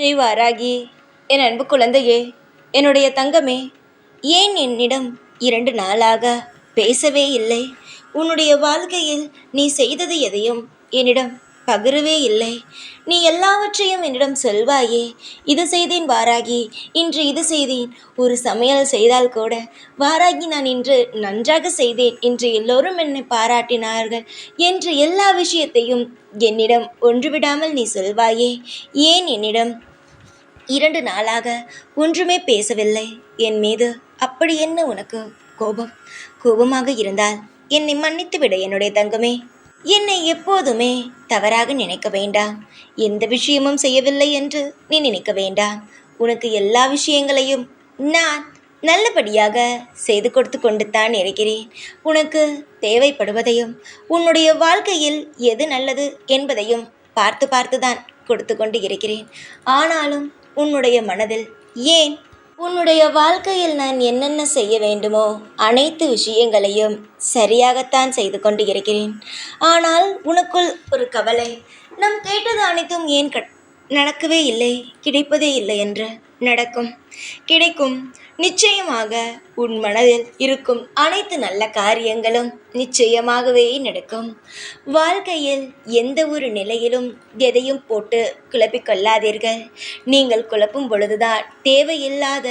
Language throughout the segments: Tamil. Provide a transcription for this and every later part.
செய்வாராகி என் அன்பு குழந்தையே என்னுடைய தங்கமே ஏன் என்னிடம் இரண்டு நாளாக பேசவே இல்லை? உன்னுடைய வாழ்க்கையில் நீ செய்தது எதையும் என்னிடம் பகிரவே இல்லை. நீ எல்லாவற்றையும் என்னிடம் சொல்வாயே இது செய்தேன் வாராகி இன்று இது செய்தேன். ஒரு சமையல் செய்தால் கூட வாராகி நான் இன்று நன்றாக செய்தேன். இன்று எல்லோரும் என்னை பாராட்டினார்கள். என்று எல்லா விஷயத்தையும் என்னிடம் ஒன்றுவிடாமல் நீ சொல்வாயே ஏன் என்னிடம் இரண்டு நாளாக ஒன்றுமே பேசவில்லை. என் மீது அப்படி என்ன உனக்கு கோபம்? கோபமாக இருந்தால் என்னை மன்னித்து விட என்னுடைய தங்கமே. என்னை எப்போதுமே தவறாக நினைக்க வேண்டாம். எந்த விஷயமும் செய்யவில்லை என்று நீ நினைக்க வேண்டாம். உனக்கு எல்லா விஷயங்களையும் நான் நல்லபடியாக செய்து கொடுத்து கொண்டு தான் இருக்கிறேன். உனக்கு தேவைப்படுவதையும் உன்னுடைய வாழ்க்கையில் எது நல்லது என்பதையும் பார்த்து பார்த்து தான் கொடுத்து கொண்டு இருக்கிறேன். ஆனாலும் உன்னுடைய மனதில் ஏன்? உன்னுடைய வாழ்க்கையில் நான் என்னென்ன செய்ய வேண்டுமோ அனைத்து விஷயங்களையும் சரியாகத்தான் செய்து கொண்டு இருக்கிறேன் ஆனால் உனக்குள் ஒரு கவலை. நாம் கேட்டது அனைத்தும் ஏன் க நடக்கவே இல்லை கிடைப்பதே இல்லை என்று. நடக்கும். கிடைக்கும். நிச்சயமாக உன் மனதில் இருக்கும் அனைத்து நல்ல காரியங்களும் நிச்சயமாகவே நடக்கும். வாழ்க்கையில் எந்த ஒரு நிலையிலும் எதையும் போட்டு குழப்பிக்கொள்ளாதீர்கள் நீங்கள் குழப்பும் பொழுதுதான் தேவையில்லாத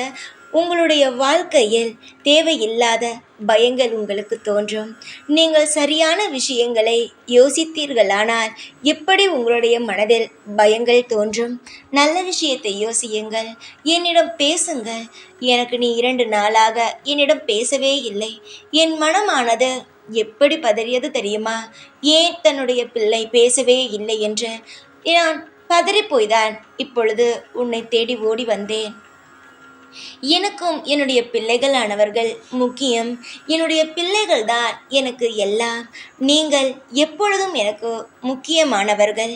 உங்களுடைய வாழ்க்கையில் தேவையில்லாத பயங்கள் உங்களுக்கு தோன்றும். நீங்கள் சரியான விஷயங்களை யோசித்தீர்களானால் எப்படி உங்களுடைய மனதில் பயங்கள் தோன்றும். நல்ல விஷயத்தை யோசியுங்கள். என்னிடம் பேசுங்கள். எனக்கு நீ இரண்டு நாளாக என்னிடம் பேசவே இல்லை. என் மனமானது எப்படி பதறியது தெரியுமா? ஏன் தன்னுடைய பிள்ளை பேசவே இல்லை என்று. நான் பதறிப்போய்தான் இப்பொழுது உன்னை தேடி ஓடி வந்தேன். எனக்கும் என்னுடைய பிள்ளைகளானவர்கள் முக்கியம். என்னுடைய பிள்ளைகள் தான் எனக்கு எல்லாம். நீங்கள் எப்பொழுதும் எனக்கு முக்கியமானவர்கள்.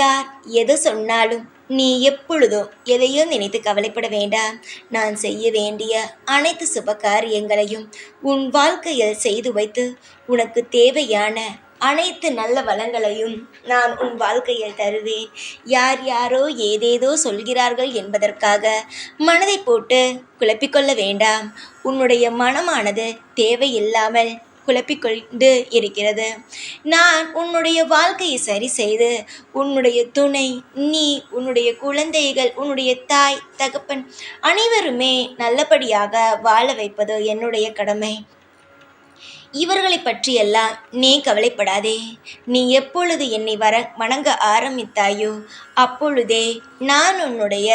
யார் எது சொன்னாலும் நீ எப்பொழுதும் எதையும் நினைத்து கவலைப்பட வேண்டாம். நான் செய்ய வேண்டிய அனைத்து சுப காரியங்களையும் உன் வாழ்க்கையில் செய்து வைத்து உனக்கு தேவையான அனைத்து நல்ல வளங்களையும் நான் உன் வாழ்க்கையில் தருவேன். யார் யாரோ ஏதேதோ சொல்கிறார்கள் என்பதற்காக மனதை போட்டு குழப்பிக்கொள்ள வேண்டாம். உன்னுடைய மனமானது தேவையில்லாமல் குழப்பிக்கொண்டு இருக்கிறது. நான் உன்னுடைய வாழ்க்கையை சரி செய்து உன்னுடைய துணை நீ உன்னுடைய குழந்தைகள் உன்னுடைய தாய் தகப்பன் அனைவருமே நல்லபடியாக வாழ வைப்பது என்னுடைய கடமை. இவர்களை பற்றியெல்லாம் நீ கவலைப்படாதே. நீ எப்பொழுது என்னை வர வணங்க ஆரம்பித்தாயோ அப்பொழுதே நான் உன்னுடைய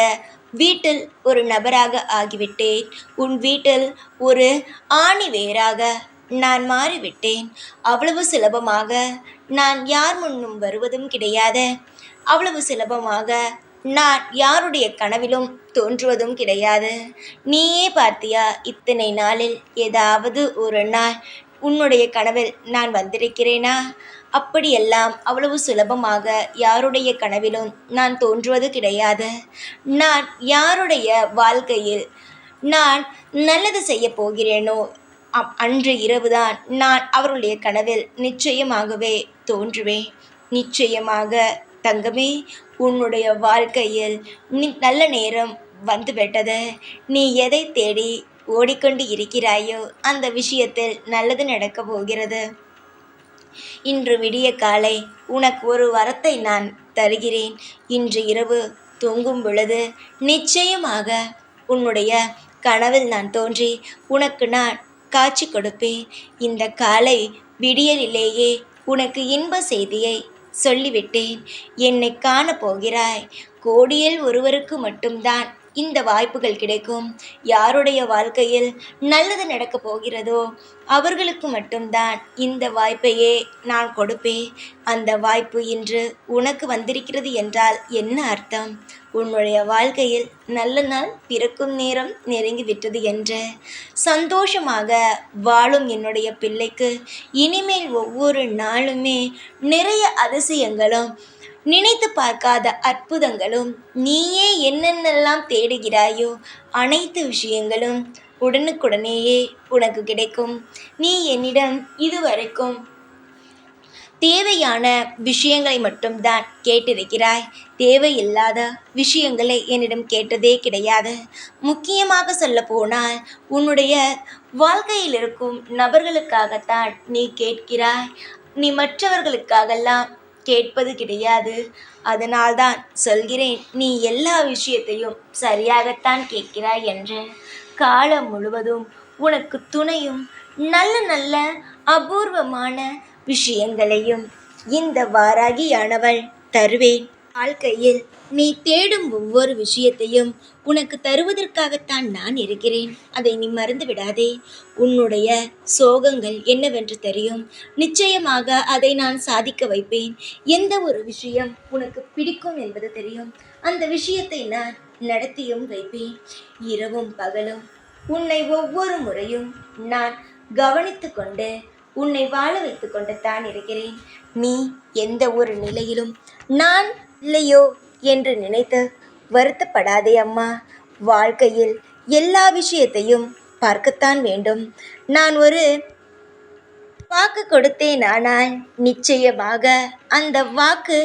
வீட்டில் ஒரு நபராக ஆகிவிட்டேன். உன் வீட்டில் ஒரு ஆணி வேராக நான் மாறிவிட்டேன். அவ்வளவு சுலபமாக நான் யார் முன்னும் வருவதும் கிடையாது. அவ்வளவு சுலபமாக நான் யாருடைய கனவிலும் தோன்றுவதும் கிடையாது. நீயே பார்த்தியா இத்தனை நாளில் ஏதாவது ஒரு நாள் உன்னுடைய கனவில் நான் வந்திருக்கிறேனா? அப்படியெல்லாம் அவ்வளவு சுலபமாக யாருடைய கனவிலும் நான் தோன்றுவது கிடையாது. நான் யாருடைய வாழ்க்கையில் நான் நல்லது செய்ய போகிறேனோ? அன்று இரவுதான் நான் அவருடைய கனவில் நிச்சயமாகவே தோன்றுவேன். நிச்சயமாக தங்கமே உன்னுடைய வாழ்க்கையில் நீ நல்ல நேரம் வந்துவிட்டது. நீ எதை தேடி ஓடிக்கொண்டு இருக்கிறாயோ அந்த விஷயத்தில் நல்லது நடக்கப் போகிறது. இன்று விடிய காலை உனக்கு ஒரு வரத்தை நான் தருகிறேன். இன்று இரவு தூங்கும் பொழுது நிச்சயமாக உன்னுடைய கனவில் நான் தோன்றி உனக்கு நான் காட்சி கொடுப்பேன். இந்த காலை விடியலிலேயே உனக்கு இன்ப செய்தியை சொல்லிவிட்டேன். என்னை காணப் போகிறாய் கோடியில் ஒருவருக்கு மட்டும்தான். இந்த வாய்ப்புகள் கிடைக்கும். யாருடைய வாழ்க்கையில் நல்லது நடக்கப் போகிறதோ அவர்களுக்கு மட்டும்தான் இந்த வாய்ப்பையே நான் கொடுப்பேன். அந்த வாய்ப்பு இன்று உனக்கு வந்திருக்கிறது என்றால் என்ன அர்த்தம்? உன்னுடைய வாழ்க்கையில் நல்ல நாள் பிறக்கும் நேரம் நெருங்கிவிட்டது என்று. சந்தோஷமாக வாழும் என்னுடைய பிள்ளைக்கு இனிமேல் ஒவ்வொரு நாளுமே நிறைய அதிசயங்களும் நினைத்து பார்க்காத அற்புதங்களும் நீயே என்னென்னலாம் தேடுகிறாயோ அனைத்து விஷயங்களும் உடனுக்குடனேயே உனக்கு கிடைக்கும். நீ என்னிடம் இதுவரைக்கும் தேவையான விஷயங்களை மட்டும்தான் கேட்டிருக்கிறாய். தேவையில்லாத விஷயங்களை என்னிடம் கேட்டதே கிடையாது. முக்கியமாக சொல்ல போனால் உன்னுடைய வாழ்க்கையில் இருக்கும் நபர்களுக்காகத்தான் நீ கேட்கிறாய். நீ மற்றவர்களுக்காகலாம் கேட்பது கிடையாது. அதனால்தான் சொல்கிறேன் நீ எல்லா விஷயத்தையும் சரியாகத்தான் கேட்கிறாய் என்று. காலம் முழுவதும் உனக்கு துணையும் நல்ல நல்ல அபூர்வமான விஷயங்களையும் இந்த வாராகியானவள் தருவேன். வாழ்க்கையில் நீ தேடும் ஒவ்வொரு விஷயத்தையும் உனக்கு தருவதற்காகத்தான் நான் இருக்கிறேன். அதை நீ மறந்து விடாதே. உன்னுடைய சோகங்கள் என்னவென்று தெரியும். நிச்சயமாக அதை நான் சாதிக்க வைப்பேன். எந்த ஒரு விஷயம் உனக்கு பிடிக்கும் என்பது தெரியும். அந்த விஷயத்தை நான் நடத்தியும் வைப்பேன். இரவும் பகலும் உன்னை ஒவ்வொரு முறையும் நான் கவனித்து கொண்டு உன்னை வாழ வைத்து கொண்டு தான் இருக்கிறேன். நீ எந்த ஒரு நிலையிலும் நான் இல்லையோ என்று நினைத்து வருத்தப்படாதே அம்மா. வாழ்க்கையில் எல்லா விஷயத்தையும் பார்க்கத்தான் வேண்டும். நான் ஒரு வாக்கு கொடுத்தேன் ஆனால் நிச்சயமாக அந்த வாக்கு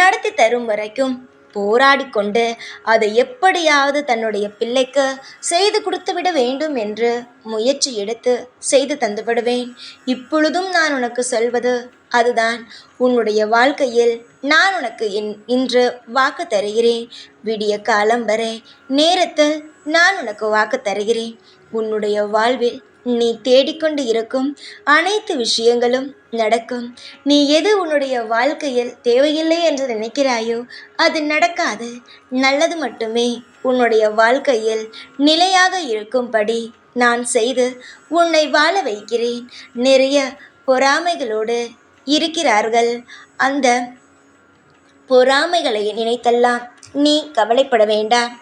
நடத்தி தரும் வரைக்கும் போராடி கொண்டு அதை எப்படியாவது தன்னுடைய பிள்ளைக்கு செய்து கொடுத்து விட வேண்டும் என்று முயற்சி எடுத்து செய்து தந்துவிடுவேன். இப்பொழுதும் நான் உனக்கு சொல்வது அதுதான். உன்னுடைய வாழ்க்கையில் நான் உனக்கு இன் இன்று வாக்கு தருகிறேன். விடிய காலம் வரை நேரத்தில் நான் உனக்கு வாக்கு தருகிறேன். உன்னுடைய வாழ்வில் நீ தேடிக்கொண்டு இருக்கும் அனைத்து விஷயங்களும் நடக்கும். நீ எது உன்னுடைய வாழ்க்கையில் தேவையில்லை என்று நினைக்கிறாயோ அது நடக்காது. நல்லது மட்டுமே உன்னுடைய வாழ்க்கையில் நிலையாக இருக்கும்படி நான் செய்து உன்னை வாழ வைக்கிறேன். நிறைய பொறாமைகளோடு இருக்கிறார்கள். அந்த பொறாமைகளை நினைத்தெல்லாம் நீ கவலைப்பட வேண்டாம்.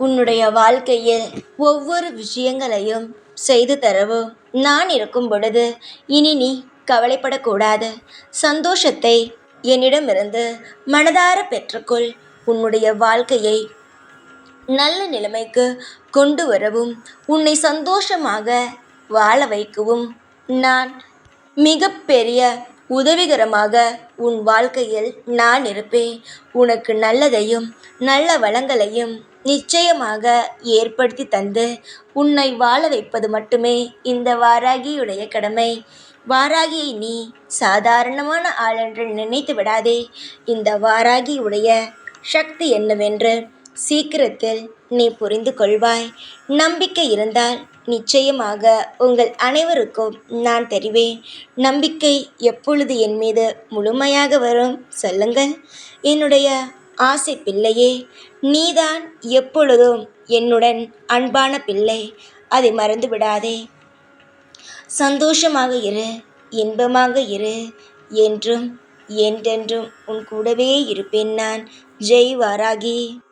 உன்னுடைய வாழ்க்கையில் ஒவ்வொரு விஷயங்களையும் செய்து தரவும் நான் இருக்கும் பொழுது இனி நீ கவலைப்படக்கூடாது. சந்தோஷத்தை என்னிடமிருந்து மனதார பெற்றுக்கொள். உன்னுடைய வாழ்க்கையை நல்ல நிலைமைக்கு கொண்டு வரவும் உன்னை சந்தோஷமாக வாழ வைக்கவும் நான் மிகப்பெரிய உதவிகரமாக உன் வாழ்க்கையில் நான் இருப்பேன். உனக்கு நல்லதையும் நல்ல வளங்களையும் நிச்சயமாக ஏற்படுத்தி தந்து உன்னை வாழ வைப்பது மட்டுமே இந்த வாராகியுடைய கடமை. வாராகியை நீ சாதாரணமான ஆளென்று நினைத்து விடாதே. இந்த வாராகியுடைய சக்தி என்னவென்று சீக்கிரத்தில் நீ புரிந்து கொள்வாய். நம்பிக்கை இருந்தால் நிச்சயமாக உங்கள் அனைவருக்கும் நான் தருவேன். நம்பிக்கை எப்பொழுது என் மீது முழுமையாக வரும்? சொல்லுங்கள். என்னுடைய ஆசை பிள்ளையே நீதான் எப்பொழுதும் என்னுடன் அன்பான பிள்ளை. அதை மறந்து விடாதே. சந்தோஷமாக இரு இன்பமாக இரு. என்றும் என்றென்றும் உன் கூடவே இருப்பேன் நான். ஜெய் வாராகி